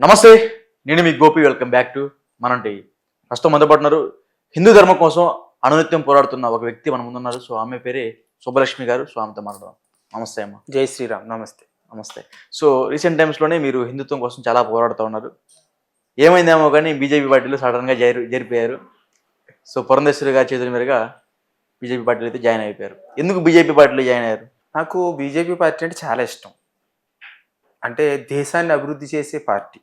నమస్తే నేను మీ Gopi welcome back to Manam TV. ప్రస్తుతం మొదలుపడుతున్నారు హిందూ ధర్మం కోసం అనునిత్యం పోరాడుతున్న ఒక వ్యక్తి మన ముందున్నారు. సో ఆమె పేరే సుబ్బలక్ష్మి గారు. సో ఆమెతో మాట్లాడదాం. నమస్తే అమ్మ. జై శ్రీరామ్. నమస్తే. నమస్తే. సో రీసెంట్ టైమ్స్లోనే మీరు హిందుత్వం కోసం చాలా పోరాడుతూ ఉన్నారు. ఏమైందేమో కానీ బీజేపీ పార్టీలో సడన్గా చేరి చేరిపోయారు సో పురంధేశ్వరి గారి చేతుల మీదుగా బీజేపీ పార్టీలో అయితే జాయిన్ అయిపోయారు. ఎందుకు బీజేపీ పార్టీలో జాయిన్ అయ్యారు? నాకు బీజేపీ పార్టీ అంటే చాలా ఇష్టం. అంటే దేశాన్ని అభివృద్ధి చేసే పార్టీ.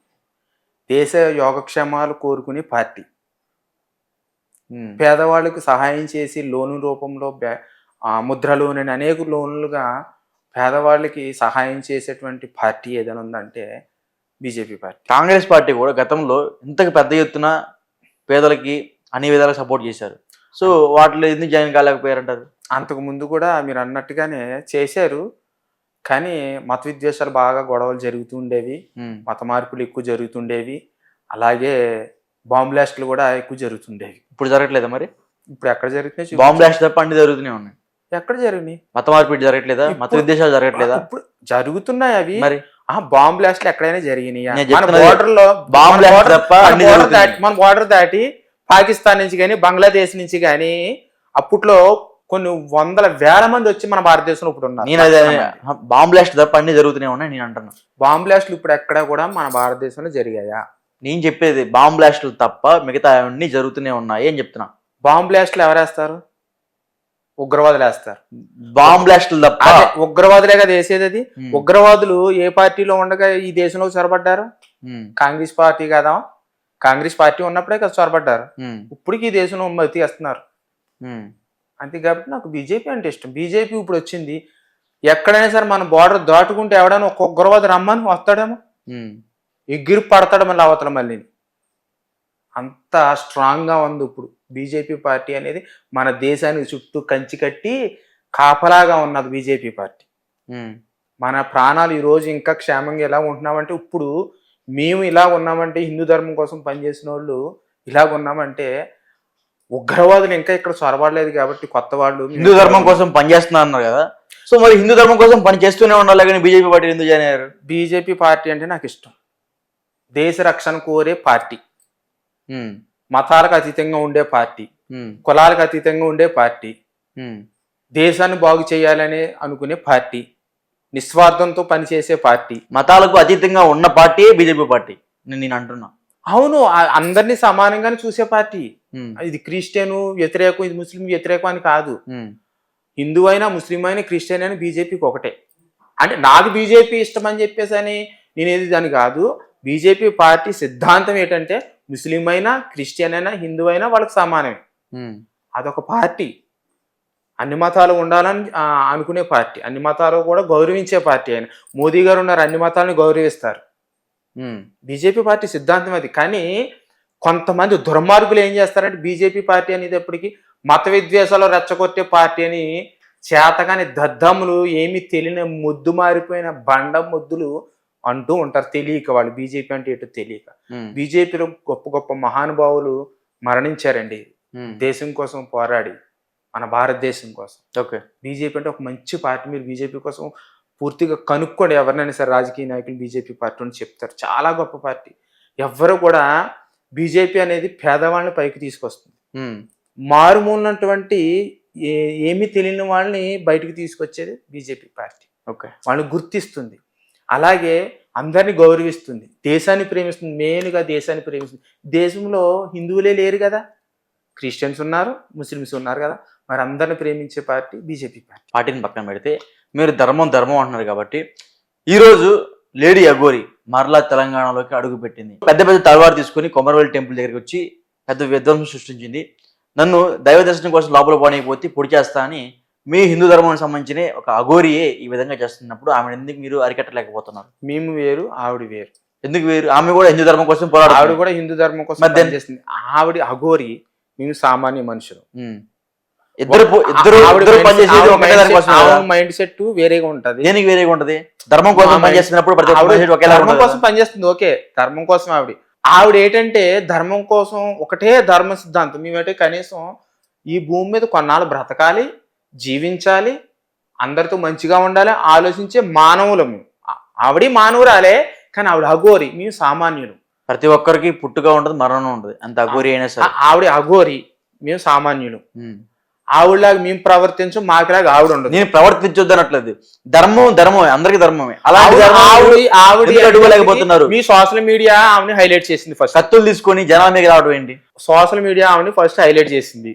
దేశ యోగక్షేమాలు కోరుకునే పార్టీ. పేదవాళ్ళకు సహాయం చేసి లోను రూపంలో ముద్ర లోన్ అని అనేక లోన్లుగా పేదవాళ్ళకి సహాయం చేసేటువంటి పార్టీ ఏదైనా ఉందంటే బీజేపీ పార్టీ. కాంగ్రెస్ పార్టీ కూడా గతంలో ఇంతకు పెద్ద ఎత్తున పేదలకి అన్ని విధాలుగా సపోర్ట్ చేశారు. సో వాటిలో ఎందుకు జాయిన్ కాలేకపోయారంటారు? అంతకు ముందు కూడా మీరు అన్నట్టుగానే చేశారు. కానీ మత విద్వేషాలు బాగా గొడవలు జరుగుతూ ఉండేవి. ఉమ్, మత మార్పులు ఎక్కువ జరుగుతుండేవి అలాగే బాంబ్ బ్లాస్ట్లు కూడా ఎక్కువ జరుగుతుండేవి ఇప్పుడు జరగట్లేదా మరి? ఇప్పుడు ఎక్కడ జరుగుతున్నాయి. బాంబ్ బ్లాస్ట్ తప్ప అన్ని జరుగుతూనే ఉన్నాయి. ఎక్కడ జరిగినాయి? మత మార్పిడి జరగట్లేదా? మత విద్వేషాలు జరగట్లేదా? ఇప్పుడు జరుగుతున్నాయి అవి. మరి? ఆ బాంబ్ బ్లాస్ట్లు ఎక్కడైనా జరిగినాయి? మన border లో బాంబ్ బ్లాస్ట్ తప్ప మన బార్డర్ దాటి పాకిస్తాన్ నుంచి కానీ బంగ్లాదేశ్ నుంచి కానీ అప్పట్లో కొన్ని వందల వేల మంది వచ్చి మన భారతదేశంలో ఇప్పుడు ఉన్నారు. నేను అదే బాంబ్ బ్లాస్ట్ తప్ప అన్ని జరుగుతూనే ఉన్నాయి నేను అంటున్నా. బాంబ్ బ్లాస్ట్లు ఇప్పుడు ఎక్కడ కూడా మన భారతదేశంలో జరిగాయా? నేను చెప్పేది బాంబ్ బ్లాస్ట్లు తప్ప మిగతా అన్ని జరుగుతూనే ఉన్నాయి అని చెప్తున్నా. బాంబ్ బ్లాస్ట్లు ఎవరేస్తారు? ఉగ్రవాదులు వేస్తారు. బాంబ్ బ్లాస్ట్లు తప్ప. ఉగ్రవాదులే కదా వేసేది అది. ఉగ్రవాదులు ఏ పార్టీలో ఉండగా ఈ దేశంలో చొరబడ్డారు కాంగ్రెస్ పార్టీ కదా. కాంగ్రెస్ పార్టీ ఉన్నప్పుడే కదా చొరబడ్డారు ఇప్పటికి ఈ దేశంలో మతి వేస్తున్నారు అంతే కాబట్టి నాకు బీజేపీ అంటే ఇష్టం. బీజేపీ ఇప్పుడు వచ్చింది. ఎక్కడైనా సరే మన బార్డర్ దాటుకుంటే ఎవడైనా ఒక ఉగ్రవాది రమ్మని వస్తాడేమో. ఎగిరి పడతాడు మళ్ళీ అవతల మళ్ళీ అంత స్ట్రాంగ్గా ఉంది ఇప్పుడు బీజేపీ పార్టీ అనేది. మన దేశానికి చుట్టూ కంచి కట్టి కాపలాగా ఉన్నది బీజేపీ పార్టీ. మన ప్రాణాలు ఈ రోజు ఇంకా క్షేమంగా ఎలా ఉంటున్నామంటే ఇప్పుడు మేము ఇలా ఉన్నామంటే హిందూ ధర్మం కోసం పనిచేసిన వాళ్ళు ఇలాగ ఉన్నామంటే ఉగ్రవాదులు ఇంకా ఇక్కడ చొరబడలేదు కాబట్టి కొత్త వాళ్ళు హిందూ ధర్మం కోసం పనిచేస్తున్నా అన్నారు కదా. సో మరి హిందూ ధర్మం కోసం పని చేస్తూనే ఉండాలి కానీ బీజేపీ పార్టీ ఎందుకు జాయిన్ అయ్యారు బీజేపీ పార్టీ అంటే నాకు ఇష్టం. దేశ రక్షణ కోరే పార్టీ. మతాలకు అతీతంగా ఉండే పార్టీ. కులాలకు అతీతంగా ఉండే పార్టీ. దేశాన్ని బాగు చేయాలని అనుకునే పార్టీ. నిస్వార్థంతో పనిచేసే పార్టీ. మతాలకు అతీతంగా ఉన్న పార్టీ బీజేపీ పార్టీ. నేను నేను అంటున్నా. అవును అందరినీ సమానంగానే చూసే పార్టీ. ఇది క్రిస్టియన్ వ్యతిరేకం ఇది ముస్లిం వ్యతిరేకం అని కాదు. హిందూ అయినా ముస్లిం అయినా క్రిస్టియన్ అయినా బీజేపీకి ఒకటే. అంటే నాకు బీజేపీ ఇష్టం అని చెప్పేసి అని నేను ఏది దాని కాదు. బీజేపీ పార్టీ సిద్ధాంతం ఏంటంటే ముస్లిం అయినా క్రిస్టియన్ అయినా హిందూ అయినా వాళ్ళకి సమానమే. అదొక పార్టీ. అన్ని మతాలు ఉండాలని అనుకునే పార్టీ. అన్ని మతాలు కూడా గౌరవించే పార్టీ ఆయన మోదీ గారు ఉన్నారు అన్ని మతాలను గౌరవిస్తారు. బీజేపీ పార్టీ సిద్ధాంతం అది. కానీ కొంతమంది దుర్మార్గులు ఏం చేస్తారంటే బీజేపీ పార్టీ అనేది ఎప్పటికీ మత విద్వేషాలు రెచ్చగొట్టే పార్టీ అని చేతగాని దద్దములు ఏమీ తెలియని ముద్దు మారిపోయిన బండ ముద్దులు అంటూ ఉంటారు. తెలియక వాళ్ళు బీజేపీ అంటే ఏంటో తెలియక. బీజేపీలో గొప్ప గొప్ప మహానుభావులు మరణించారండి. దేశం కోసం పోరాడి మన భారతదేశం కోసం. ఓకే. బీజేపీ అంటే ఒక మంచి పార్టీ. మీరు బీజేపీ కోసం పూర్తిగా కనుక్కోండి. ఎవరినైనా సరే రాజకీయ నాయకులు బీజేపీ పార్టీ అని చెప్తారు. చాలా గొప్ప పార్టీ. ఎవ్వరు కూడా బీజేపీ అనేది పేదవాళ్ళని పైకి తీసుకొస్తుంది. మారుమూలనటువంటి ఏ ఏమీ తెలియని వాళ్ళని బయటికి తీసుకొచ్చేది బీజేపీ పార్టీ. ఓకే. వాళ్ళని గుర్తిస్తుంది. అలాగే అందరినీ గౌరవిస్తుంది. దేశాన్ని ప్రేమిస్తుంది. మెయిన్గా దేశాన్ని ప్రేమిస్తుంది. దేశంలో హిందువులే లేరు కదా. క్రిస్టియన్స్ ఉన్నారు ముస్లిమ్స్ ఉన్నారు కదా. మరి అందరిని ప్రేమించే పార్టీ బీజేపీ పార్టీ. పార్టీని పక్కన పెడితే మీరు ధర్మం ధర్మం అంటున్నారు కాబట్టి ఈరోజు లేడీ అగోరి మరలా తెలంగాణలోకి అడుగు పెట్టింది. పెద్ద పెద్ద తలవారు తీసుకొని కొమరవెల్లి టెంపుల్ దగ్గరికి వచ్చి పెద్ద విధ్వంసం సృష్టించింది. నన్ను దైవ దర్శనం కోసం లోపల పోనీకపోతే పొడి చేస్తా అని మీ హిందూ ధర్మానికి సంబంధించిన ఒక అఘోరియే ఈ విధంగా చేస్తున్నప్పుడు ఆమె ఎందుకు మీరు అరికట్టలేకపోతున్నారు? మేము వేరు ఆవిడ వేరు. ఎందుకు వేరు? ఆమె కూడా హిందూ ధర్మం కోసం ఆవిడ పోరాడు కూడా హిందూ ధర్మం కోసం పనిచేస్తుంది ఆవిడ అఘోరి మేము సామాన్య మనుషులు. ఇద్దరు ఇద్దరు ఇద్దరు పనిచేసేది ఒకటే మైండ్ సెట్ వేరేగా ఉంటది. దేనికి వేరేగా ఉంటది? ధర్మం కోసం పనిచేస్తున్నప్పుడు ప్రతి ఒకేలా ధర్మం ఉండదు కోసం పనిచేస్తుంది ఓకే. ధర్మం కోసం ఆవిడ. ఆవిడ ఏంటంటే ధర్మం కోసం ఒకటే ధర్మ సిద్ధాంతం. మేమంటే కనీసం ఈ భూమి మీద కొన్నాళ్ళు బ్రతకాలి జీవించాలి అందరితో మంచిగా ఉండాలి ఆలోచించే మానవులము ఆవిడ మానవురాలే కానీ ఆవిడ అఘోరి మేము సామాన్యులు. ప్రతి ఒక్కరికి పుట్టుక ఉంటుంది మరణం ఉంటుంది. అంత అఘోరి అయినా సరే. ఆవిడ అఘోరి మేము సామాన్యులు. ఆవిడలాగా మేము ప్రవర్తించు మాకులాగా ఆవిడ ఉండదు. నేను ప్రవర్తించొద్దు అనట్లేదు. ధర్మం ధర్మమే అందరికి ధర్మమే. అలాంటి ఆవిడ ఆవిడ అడ్డుకోలేకపోతున్నారు? మీ సోషల్ మీడియా ఆవిడని హైలైట్ చేసింది ఫస్ట్ కత్తులు తీసుకొని జనాల మీద రావడం ఏంటి? సోషల్ మీడియా ఆవిడని ఫస్ట్ హైలైట్ చేసింది.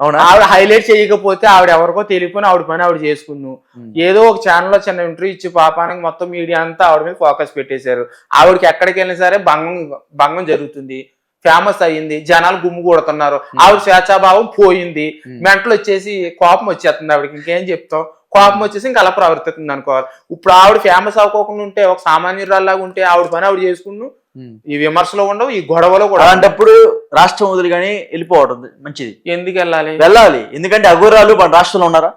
అవునా? ఆవిడ హైలైట్ చేయకపోతే ఆవిడ ఎవరికో తెలియపోయిన ఆవిడ పని ఆవిడ చేసుకుందాం. ఉమ్. ఏదో ఒక ఛానల్లో చిన్న ఇంటర్వ్యూ ఇచ్చి పాపానికి మొత్తం మీడియా అంతా ఆవిడ మీద ఫోకస్ పెట్టేశారు. ఆవిడకి ఎక్కడికి వెళ్ళినా సరే భంగం భంగం జరుగుతుంది. ఫేమస్ అయ్యింది. జనాలు గుమ్ము కొడుతున్నారు. ఆవిడ స్వేచ్ఛాభావం పోయింది. మెంటలు వచ్చేసి కోపం వచ్చేస్తుంది ఆవిడకి. ఇంకేం చెప్తాం కోపం వచ్చేసి ఇంకా అలా ప్రవర్తిస్తుంది అనుకోవాలి. ఇప్పుడు ఆవిడ ఫేమస్ అవ్వకోకుండా ఉంటే ఒక సామాన్యురాల్లాగా ఉంటే ఆవిడ పని ఆవిడ చేసుకున్నాం ఉమ్. ఈ విమర్శలు ఉండవు ఈ గొడవలు కూడా. అలాంటప్పుడు రాష్ట్రం వదిలి కానీ వెళ్ళిపోవడం మంచిది. ఎందుకు వెళ్ళాలి? వెళ్ళాలి. ఎందుకంటే అఘోరాలు మన రాష్ట్రంలో ఉన్నారా?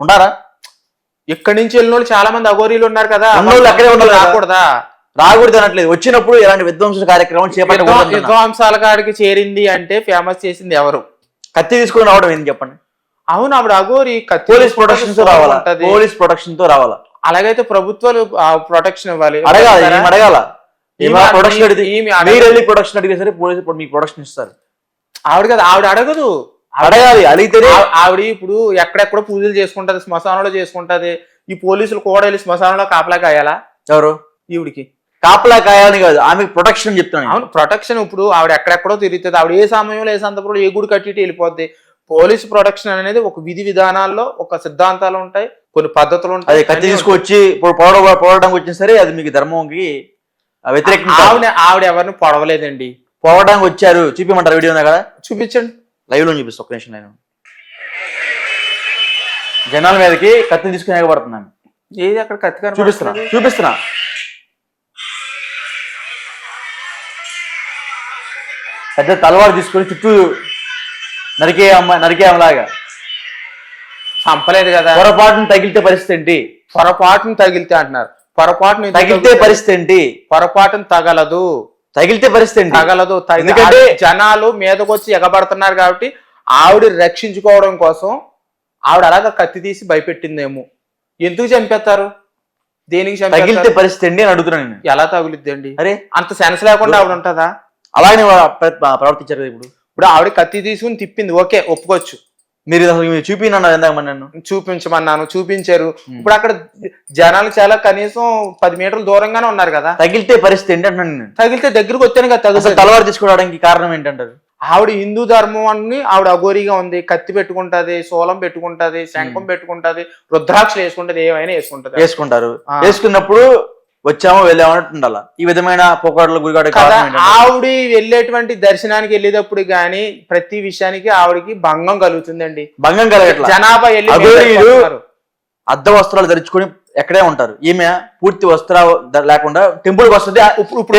ఉన్నారా ఇక్కడి నుంచి వెళ్ళిన వాళ్ళు చాలా మంది అఘోరీలు ఉన్నారు కదా. అక్కడే ఉండాలి. రాకూడదా? రాకూడదు అనట్లేదు. వచ్చినప్పుడు ఇలాంటి విధ్వంస కార్యక్రమం చేపట్టకూడదు విధ్వంసాల కాడికి చేరింది అంటే ఫేమస్ చేసింది ఎవరు? కత్తి తీసుకొని రావడం ఏంటి చెప్పండి? అవును ఆవిడ అఘోరి కత్తి పోలీస్ ప్రొటెక్షన్తో రావాలా. పోలీస్ ప్రొటెక్షన్తో రావాలా? అలాగైతే ప్రభుత్వాలు ప్రొటెక్షన్ ఇవ్వాలి. అడగాలి? అడగాల? అడిగితే ఈమె మీరు. వెళ్ళి ప్రొడక్షన్ అడిగితే సరే పోలీసు ఇప్పుడు మీకు ప్రొడక్షన్ ఇస్తారు. ఆవిడ కదా ఆవిడ అడగదు. అడగాలి అడిగితేనే ఆ- ఆవిడ ఇప్పుడు ఎక్కడెక్కడో పూజలు చేసుకుంటది శ్మశానంలో చేసుకుంటది. ఈ పోలీసులు కూడా వెళ్ళి శ్మశానంలో కాపలా కాయాలా? ఎవరు? ఈవిడికి. కాపలా కాయాలని కాదు ఆమెకు ప్రొటెక్షన్ చెప్తాను అవును ప్రొటెక్షన్ ఇప్పుడు ఆవిడ ఎక్కడెక్కడో తిరుగుతుంది. ఆవిడ ఏ సమయంలో ఏ సందర్భంలో ఏ గుడి కట్టి వెళ్ళిపోద్ది? పోలీస్ ప్రొటెక్షన్ అనేది ఒక విధి విధానాల్లో ఒక సిద్ధాంతాలు ఉంటాయి కొన్ని పద్ధతులు అదే ఉంటాయి కత్తి అన్నీ తీసుకొచ్చి ఇప్పుడు పోవడం పోవడానికి వచ్చిన సరే అది మీకు ధర్మంకి వ్యతిరేకం ఉంటాయి. కాదు. ఆవిడ ఆవిడ ఎవరిని పొడవలేదండి. పోవడానికి వచ్చారు. చూపించమంటారు వీడియో ఉందా కదా? చూపించండి. లైవ్లో చూపిస్తా ఒక్క నిమిషం నేను. జనాల మీదకి కత్తి తీసుకుని ఎగబడుతున్నాను. ఏది అక్కడ కత్తి చూపిస్తున్నా? చూపిస్తున్నా. పెద్ద తలవారు తీసుకొని చుట్టూ నరికే అమ్మ నరికే అమ్మలాగా. చంపలేదు కదా. పొరపాటును తగిలితే పరిస్థితి ఏంటి? పొరపాటును తగిలితే అంటున్నారు. పొరపాటును తగిలితే? పరిస్థితి ఏంటి? పొరపాటును తగలదు. తగిలితే పరిస్థితి ఏంటి? తగలదు. తగ- ఎందుకంటే- జనాలు మీదకి వచ్చి ఎగబడుతున్నారు కాబట్టి ఆవిడ రక్షించుకోవడం కోసం ఆవిడ అలాగ కత్తి తీసి భయపెట్టిందేమో. ఎందుకు చంపేస్తారు? దేనికి తగిలితే పరిస్థితి ఏంటి అని అడుగుతున్నాను నేను. ఎలా తగులుద్దండి? అరే. అంత సెన్స్ లేకుండా ఆవిడ ఉంటుందా? అలాగే ప్రవర్తించారు కదా ఇప్పుడు. ఇప్పుడు ఆవిడ కత్తి తీసుకుని తిప్పింది. ఓకే ఒప్పుకోవచ్చు. మీరు అసలు నన్ను. చూపించమన్నాను చూపించారు. ఇప్పుడు అక్కడ జనాలు చాలా కనీసం పది మీటర్ల దూరంగానే ఉన్నారు కదా. తగిలితే పరిస్థితి ఏంటి అంటున్నాను నేను. తగిలితే దగ్గరకు వస్తేనే కదా తగులుతుంది. తలవారు తీసుకోవడానికి కారణం ఏంటంటారు? ఆవిడ హిందూ ధర్మం అని ఆవిడ అఘోరిగా ఉంది. కత్తి పెట్టుకుంటది శూలం పెట్టుకుంటది శంఖం పెట్టుకుంటది రుద్రాక్షలు వేసుకుంటది ఏమైనా వేసుకుంటది. వేసుకుంటారు. వేసుకున్నప్పుడు వచ్చామో వెళ్ళామో అన్నట్టు ఉండాలి ఈ విధమైన పోకడలు గురికాడ ఆవిడ వెళ్ళేటువంటి దర్శనానికి వెళ్ళేటప్పుడు గాని ప్రతి విషయానికి ఆవిడకి భంగం కలుగుతుందండి. భంగం కలగట్ల? జనాభా వెళ్ళి. అద్దె వస్త్రాలు ధరించుకొని ఎక్కడే ఉంటారు. ఈమె పూర్తి వస్త్రాలు ధ- లేకుండా టెంపుల్ వస్తుంది. ఇప్పుడు.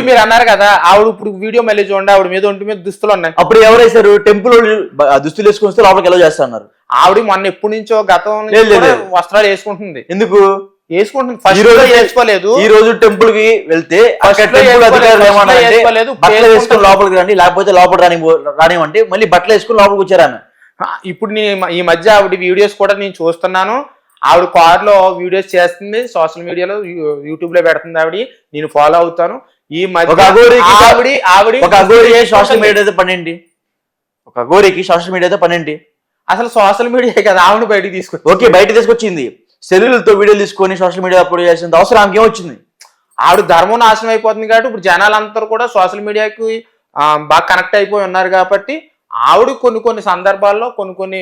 మీరు అన్నారు కదా ఆవిడ ఇప్పుడు వీడియో మళ్ళీ చూడండి ఆవిడ మీద ఒంటి మీద దుస్తులు ఉన్నాయి. అప్పుడు ఎవరేసారు? టెంపుల్ దుస్తులు వేసుకొని వస్తే లోపలికి ఎలా చేస్తున్నారు ఆవిడ మొన్న ఎప్పటి నుంచో గతం. వస్త్రాలు వేసుకుంటుంది. ఎందుకు? వేసుకుంటుంది ఫస్ట్ రోజు వేసుకోలేదు. ఈ రోజు టెంపుల్కి వెళ్తే బట్టలు వేసుకొని. లోపలికి రండి లేకపోతే లోపల రాని రానివ్వండి. మళ్ళీ బట్టలు వేసుకొని లోపలికి వచ్చారు ఇప్పుడు నేను ఈ మధ్య ఆవిడ వీడియోస్ కూడా నేను చూస్తున్నాను. ఆవిడ కార్లో వీడియోస్ చేస్తుంది సోషల్ మీడియాలో యూట్యూబ్లో పెడుతుంది ఆవిడ. నేను ఫాలో అవుతాను. ఈ మధ్య ఆవిడ ఆవిడ ఒక సోషల్ మీడియాతో పనేంటి ఒక అఘోరికి సోషల్ మీడియాతో పనేంటి అసలు సోషల్ మీడియా కదా ఆవిడ బయటికి తీసుకొచ్చి ఓకే బయట తీసుకొచ్చింది. సెల్లులతో వీడియోలు తీసుకొని సోషల్ మీడియా అప్లోడ్ చేసిన అవసరం ఆమెకి ఏమొచ్చింది? ఆవిడ ధర్మం నాశనం అయిపోతుంది కాబట్టి ఇప్పుడు జనాలందరూ కూడా సోషల్ మీడియాకి బాగా కనెక్ట్ అయిపోయి ఉన్నారు కాబట్టి ఆవిడ కొన్ని కొన్ని సందర్భాల్లో కొన్ని కొన్ని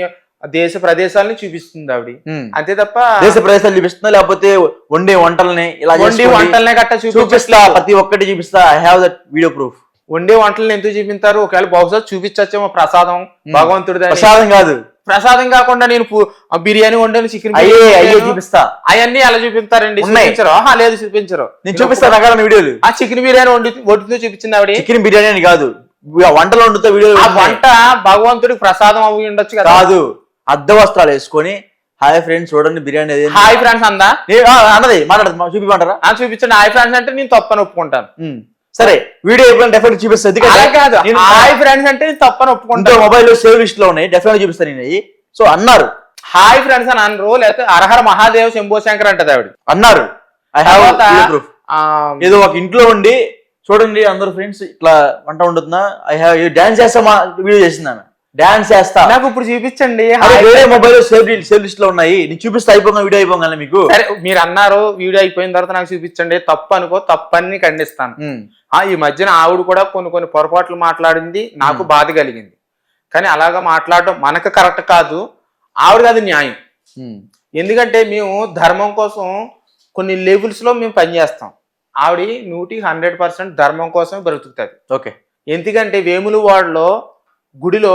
దేశ ప్రదేశాలని చూపిస్తుంది ఆవిడ. అంతే తప్ప దేశ ప్రదేశాలు చూపిస్తుందా? లేకపోతే వండే వంటల్ని ఇలా వండి. వంటలనే గట్ట చూపిస్తా ప్రతి ఒక్కటి చూపిస్తా. I have that video proof వండే వంటలను ఎందుకు చూపించారు? ఒకవేళ బహుశా చూపించచ్చేమో ప్రసాదం భగవంతుడిది అని. ప్రసాదం కాదు. ప్రసాదం కాకుండా నేను బిర్యానీ వండాను చికెన్ అయ్యే అయ్యే చూపిస్తా. అవన్నీ ఎలా చూపిస్తారండి. చూపించరు? లేదు చూపించరు. నేను చూపిస్తా రకాల వీడియోలు. ఆ చికెన్ బిర్యానీ వండి వండుతూ చూపించింది ఆవిడ. చికెన్ బిర్యానీ అని కాదు. వంటలు వండుతా వీడియోలు ఆ. వంట భగవంతుడికి ప్రసాదం అవి ఉండొచ్చు కదా. కాదు. అద్దె వస్త్రాలు వేసుకొని హాయ్ ఫ్రెండ్స్ చూడండి బిర్యానీ అదే హాయ్ ఫ్రెండ్స్ అందా? అన్నది మాట్లాడదు చూపిమంటారా? ఆ చూపించండి. హాయ్ ఫ్రెండ్స్ అంటే నేను తప్పని ఒప్పుకుంటాను. సరే వీడియో ఎప్పుడైనా డెఫినెట్ చూపిస్తుంది కాదు. హాయ్ ఫ్రెండ్స్ అంటే తప్పని ఇంకో ఒప్పుకుంటాను మొబైల్ సేవ్ లిస్ట్లో ఉన్నాయి డెఫినెట్ చూపిస్తాను నేను సో అన్నారు. హాయ్ ఫ్రెండ్స్ అని అనరు లేకపోతే అరహర మహాదేవ్ శంభో శంకర్ అంటది ఆవిడ. అన్నారు. ఐ హావ్ ప్రూఫ్ ఏదో ఒక ఇంట్లో ఉండి చూడండి అందరు ఫ్రెండ్స్ ఇట్లా వంట వండుతున్నా. ఐ హావ్ డాన్స్ చేస్తా వీడియో చేసింది ఆమె. డాన్స్ చేస్తా. నాకు ఇప్పుడు చూపించండి. వేరే మొబైల్ లిస్ట్లో ఉన్నాయి. నేను చూపిస్తా అయిపోగా వీడియో అయిపోగానే మీకు. సరే మీరు అన్నారు వీడియో అయిపోయిన తర్వాత నాకు చూపించండి. తప్పు అనుకో తప్పని ఖండిస్తాను. ఆ ఈ మధ్యన ఆవిడ కూడా కొన్ని కొన్ని పొరపాట్లు మాట్లాడింది. నాకు బాధ కలిగింది. కానీ అలాగా మాట్లాడటం మనకు కరెక్ట్ కాదు. ఆవిడకి అది న్యాయం. ఎందుకంటే మేము ధర్మం కోసం కొన్ని లెవెల్స్లో మేము పనిచేస్తాం. ఆవిడ నూటికి హండ్రెడ్ పర్సెంట్ ధర్మం కోసమే బ్రతుకుతుంది. ఓకే. ఎందుకంటే వేములు వాడలో గుడిలో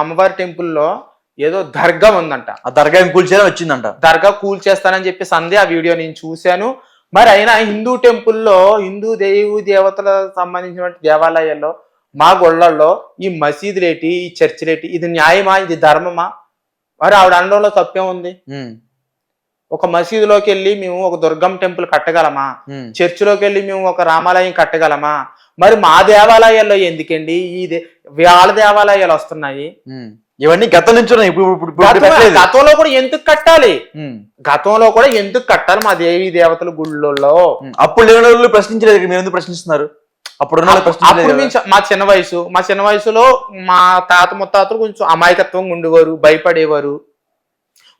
అమ్మవారి టెంపుల్లో ఏదో దర్గా ఉందంట. ఆ దర్గా కూల్చేలా వచ్చిందంట. దర్గా కూల్ చేస్తానని చెప్పి సందే ఆ వీడియో నేను చూశాను. మరి అయినా హిందూ టెంపుల్లో హిందూ దేవు దేవతల సంబంధించిన దేవాలయాల్లో మా గొళ్ళల్లో ఈ మసీదులేటి ఈ చర్చిలేటి ఇది న్యాయమా ఇది ధర్మమా? మరి ఆవిడ అనడంలో తప్పే ఉంది? ఒక మసీదులోకి వెళ్ళి మేము ఒక దుర్గం టెంపుల్ కట్టగలమా? చర్చిలోకి వెళ్ళి మేము ఒక రామాలయం కట్టగలమా? మరి మా దేవాలయాల్లో ఎందుకండి? ఈ దే- వాళ్ళ దేవాలయాలు వస్తున్నాయి. ఇవన్నీ గతం నుంచి ఉన్నాయి. ఇప్పుడు ఇప్పుడు-. గతంలో కూడా ఎందుకు కట్టాలి? గతంలో కూడా ఎందుకు కట్టాలి మా దేవి దేవతల గుళ్ళల్లో. అప్పుడు లేని వాళ్ళు ప్రశ్నించలేదు మీరు ఎందుకు ప్రశ్నిస్తున్నారు? అప్పుడు మా చిన్న వయసు మా చిన్న వయసులో మా తాత ముత్తాతలు కొంచెం అమాయకత్వంగా ఉండేవారు భయపడేవారు.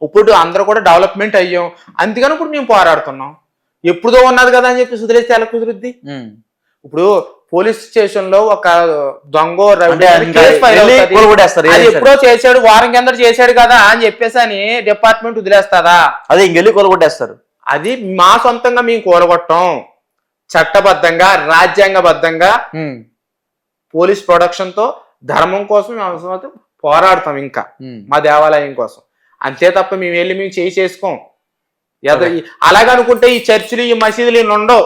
ఇప్పుడు అందరూ కూడా డెవలప్మెంట్ అయ్యాం. అందుకని ఇప్పుడు మేము పోరాడుతున్నాం. ఎప్పుడో ఉన్నది కదా అని చెప్పి వదిలేస్తే ఎలా కుదురుద్ది. ఇప్పుడు పోలీస్ స్టేషన్లో ఒక దొంగ ఎప్పుడో చేశాడు వారం కింద చేశాడు కదా అని చెప్పేసి అని డిపార్ట్మెంట్ వదిలేస్తుందా? అదే ఇంకెళ్ళి కొలగొట్టేస్తారు అది మా సొంతంగా మేము కూలగొట్టం చట్టబద్ధంగా రాజ్యాంగబద్ధంగా పోలీస్ ప్రొడక్షన్తో ధర్మం కోసం మేము అవసరమైతే పోరాడతాం ఇంకా. మా దేవాలయం కోసం. అంతే తప్ప మేము వెళ్ళి మేము చేయి చేసుకోం. అలాగనుకుంటే ఈ చర్చిలు ఈ మసీదులు ఉండవు.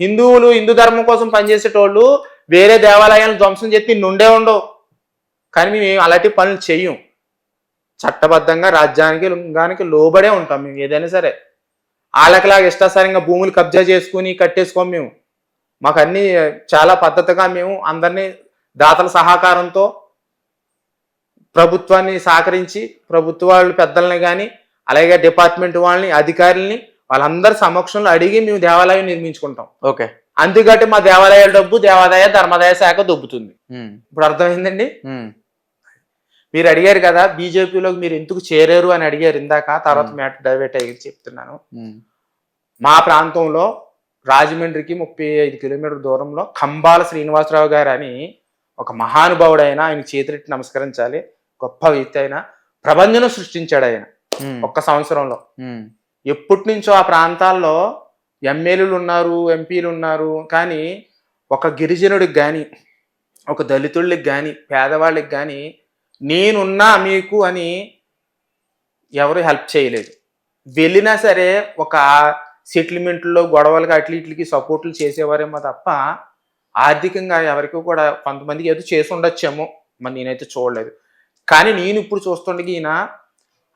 హిందువులు హిందూ ధర్మం కోసం పనిచేసేటోళ్ళు వేరే దేవాలయాలను ధ్వంసం చేసి నుండే ఉండవు. కానీ మేము అలాంటి పనులు చెయ్యం. చట్టబద్ధంగా రాజ్యానికి లోబడే ఉంటాం మేము ఏదైనా సరే. వాళ్ళకిలాగా ఇష్టాసారంగా భూములు కబ్జా చేసుకుని కట్టేసుకోం మేము. మాకు అన్ని చాలా పద్ధతిగా మేము అందరినీ దాతల సహకారంతో ప్రభుత్వాన్ని సహకరించి ప్రభుత్వ వాళ్ళు పెద్దల్ని కానీ అలాగే డిపార్ట్మెంట్ వాళ్ళని అధికారుల్ని వాళ్ళందరి సమక్షంలో అడిగి మేము దేవాలయం నిర్మించుకుంటాం. ఓకే. అందుకట్టి మా దేవాలయాల డబ్బు దేవాదాయ ధర్మాదాయ శాఖ దొబ్బుతుంది. ఇప్పుడు అర్థమైందండి? మీరు అడిగారు కదా బీజేపీలోకి మీరు ఎందుకు చేరారు అని అడిగారు ఇందాక తర్వాత మ్యాటర్ డైవర్ట్ అయ్యి చెప్తున్నాను. మా ప్రాంతంలో రాజమండ్రికి ముప్పై ఐదు కిలోమీటర్ దూరంలో కంబాల శ్రీనివాసరావు గారు అని ఒక మహానుభావుడు ఆయన ఆయన చేతులెట్టి నమస్కరించాలి. గొప్ప వ్యక్తి ఆయన. ప్రబంధను సృష్టించాడు ఆయన. ఒక్క సంవత్సరంలో. ఎప్పటి నుంచో ఆ ప్రాంతాల్లో ఎమ్మెల్యేలు ఉన్నారు ఎంపీలు ఉన్నారు. కానీ ఒక గిరిజనుడికి కానీ ఒక దళితుళ్ళకి కానీ పేదవాళ్ళకి కానీ నేనున్నా మీకు అని ఎవరు హెల్ప్ చేయలేదు. వెళ్ళినా సరే ఒక సెటిల్మెంట్లో గొడవలకి అట్ల ఇట్లకి సపోర్ట్లు చేసేవారేమో తప్ప ఆర్థికంగా ఎవరికి కూడా కొంతమందికి ఏదో చేసి ఉండొచ్చేమో మరి నేనైతే చూడలేదు. కానీ నేను ఇప్పుడు చూస్తుండగా ఈయన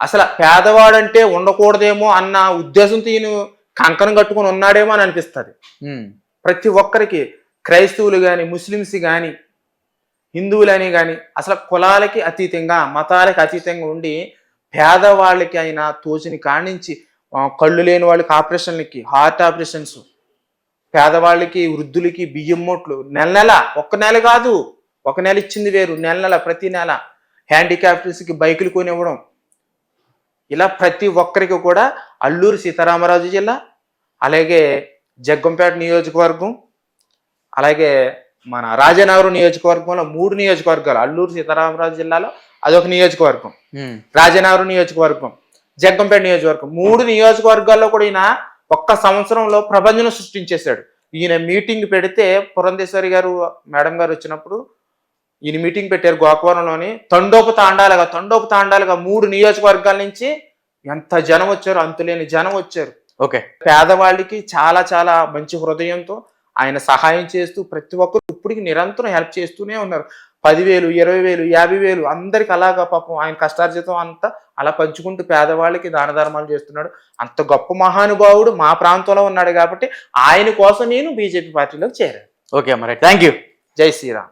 అసలు పేదవాడంటే ఉండకూడదేమో అన్న ఉద్దేశంతో ఈయన కంకణం కట్టుకొని ఉన్నాడేమో అని అనిపిస్తుంది. ప్రతి ఒక్కరికి క్రైస్తవులు కానీ ముస్లిమ్స్ కానీ హిందువులని కానీ అసలు కులాలకి అతీతంగా మతాలకి అతీతంగా ఉండి పేదవాళ్ళకి అయినా తోచిని కానించి ఆ, కళ్ళు లేని వాళ్ళకి ఆపరేషన్లకి హార్ట్ ఆపరేషన్స్ పేదవాళ్ళకి వృద్ధులకి బియ్యం మూట్లు నెల నెల ఒక్క నెల కాదు ఒక నెల ఇచ్చింది వేరు నెల నెల ప్రతి నెల. హ్యాండిక్యాప్టర్స్కి బైకులు కొనివ్వడం ఇలా ప్రతి ఒక్కరికి కూడా అల్లూరు సీతారామరాజు జిల్లా అలాగే జగ్గంపేట నియోజకవర్గం అలాగే మన రాజనగరం నియోజకవర్గంలో మూడు నియోజకవర్గాలు అల్లూరు సీతారామరాజు జిల్లాలో అదొక నియోజకవర్గం రాజనగరం నియోజకవర్గం జగ్గంపేట నియోజకవర్గం. మూడు నియోజకవర్గాల్లో కూడా ఈయన ఒక్క సంవత్సరంలో ప్రపంచం సృష్టించేశాడు. ఈయన మీటింగ్ పెడితే పురంధేశ్వరి గారు మేడం గారు వచ్చినప్పుడు ఈయన మీటింగ్ పెట్టారు గోకవరంలోని తండోపు తాండాలుగా తండోపు తాండాలుగా మూడు నియోజకవర్గాల నుంచి ఎంత జనం వచ్చారు అంతులేని జనం వచ్చారు. ఓకే. పేదవాళ్ళకి చాలా చాలా మంచి హృదయంతో ఆయన సహాయం చేస్తూ ప్రతి ఒక్కరు ఇప్పటికి నిరంతరం హెల్ప్ చేస్తూనే ఉన్నారు. పదివేలు ఇరవై వేలు యాభై వేలు అందరికి అలాగా పాపం ఆయన కష్టార్జితం అంతా అలా పంచుకుంటూ పేదవాళ్ళకి దాన ధర్మాలు చేస్తున్నాడు. అంత గొప్ప మహానుభావుడు మా ప్రాంతంలో ఉన్నాడు కాబట్టి ఆయన కోసం నేను బీజేపీ పార్టీలోకి చేరాను ఓకే రైట్ థ్యాంక్ యూ జై శ్రీరామ్.